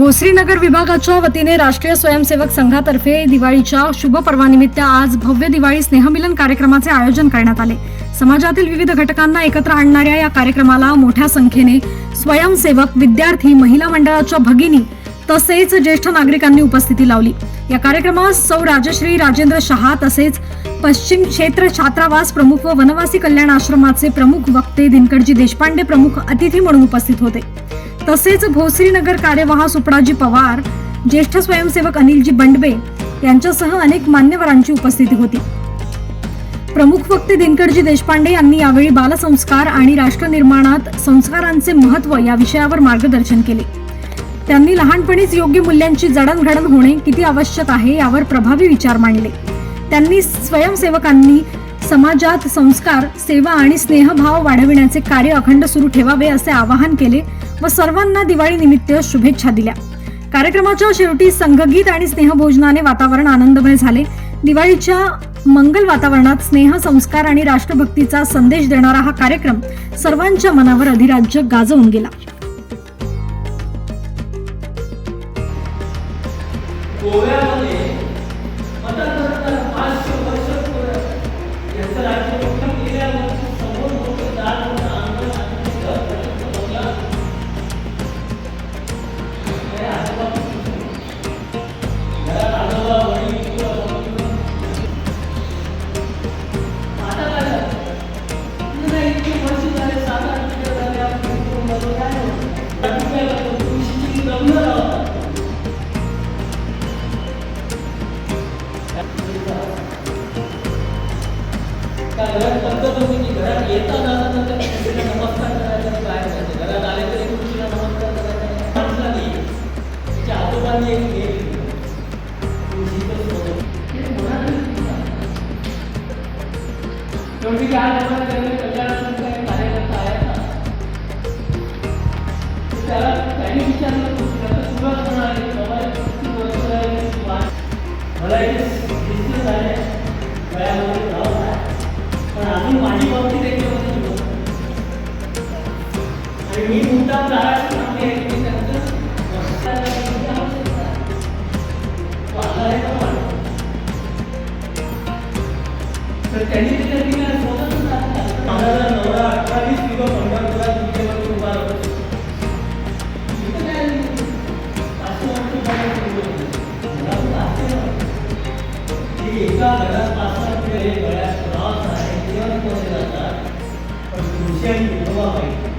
भोसरीनगर विभागाच्या वतीने राष्ट्रीय स्वयंसेवक संघातर्फे दिवाळीच्या शुभ पर्वानिमित्त आज भव्य दिवाळी स्नेहमिलन कार्यक्रमाचे आयोजन करण्यात आले. समाजातील विविध घटकांना एकत्र आणणाऱ्या या कार्यक्रमाला मोठ्या संख्येने स्वयंसेवक विद्यार्थी महिला मंडळाच्या भगिनी तसेच ज्येष्ठ नागरिकांनी उपस्थिती लावली. या कार्यक्रमात सौ राजश्री राजेंद्र शहा तसेच पश्चिम क्षेत्र छात्रावास प्रमुख व वनवासी कल्याण आश्रमाचे प्रमुख वक्ते दिनकरजी देशपांडे प्रमुख अतिथी म्हणून उपस्थित होते. तसेच भोसरीनगर कार्यवाह सुपडाजी पवार ज्येष्ठ स्वयंसेवक अनिलजी बंडबे यांच्यासह अनेक मान्यवरांची उपस्थिती होती. प्रमुख वक्ते दिनकरजी देशपांडे यांनी यावेळी बालसंस्कार आणि राष्ट्रनिर्माणात संस्कारांचे महत्त्व या विषयावर मार्गदर्शन केले. त्यांनी लहानपणीच योग्य मूल्यांची जडणघडण होणे किती आवश्यक आहे यावर प्रभावी विचार मांडले. त्यांनी स्वयंसेवकांनी समाजात संस्कार सेवा आणि स्नेहभाव वाढविण्याचे कार्य अखंड सुरू ठेवावे असे आवाहन केले व सर्वांना दिवाळी निमित्त शुभेच्छा दिल्या. कार्यक्रमाच्या शेवटी संघगीत आणि स्नेहभोजनाने वातावरण आनंदमय झाले. दिवाळीच्या मंगल वातावरणात स्नेह संस्कार आणि राष्ट्रभक्तीचा संदेश देणारा हा कार्यक्रम सर्वांच्या मनावर अधिराज्य गाजवून गेला. गोव्यामध्ये का घरात की घरात येता जाता तर त्या नमस्कार करायचा बाहेर जायचं. घरात आले तरी तुळशीला नमस्कार करायचा माणसाने तिच्या आजोबांनी एक हे शेवटी की आज आपण कल्याणाचा कार्यकर्ता आहे? ना त्याला त्यांनी विचारलं तुळशीला तर तुला किती वर्ष मला एक वयामध्ये तर त्यांनी त्याच्या ठिकाणी स्वतःच माझा नवरा अठ्ठावीस किंवा पंधरा हजार तुमच्यावरती उभा राहतो. एका गडात पासून गळ्यात त्रास आहे तेव्हा पण कृषी आणि विधवा पाहिजे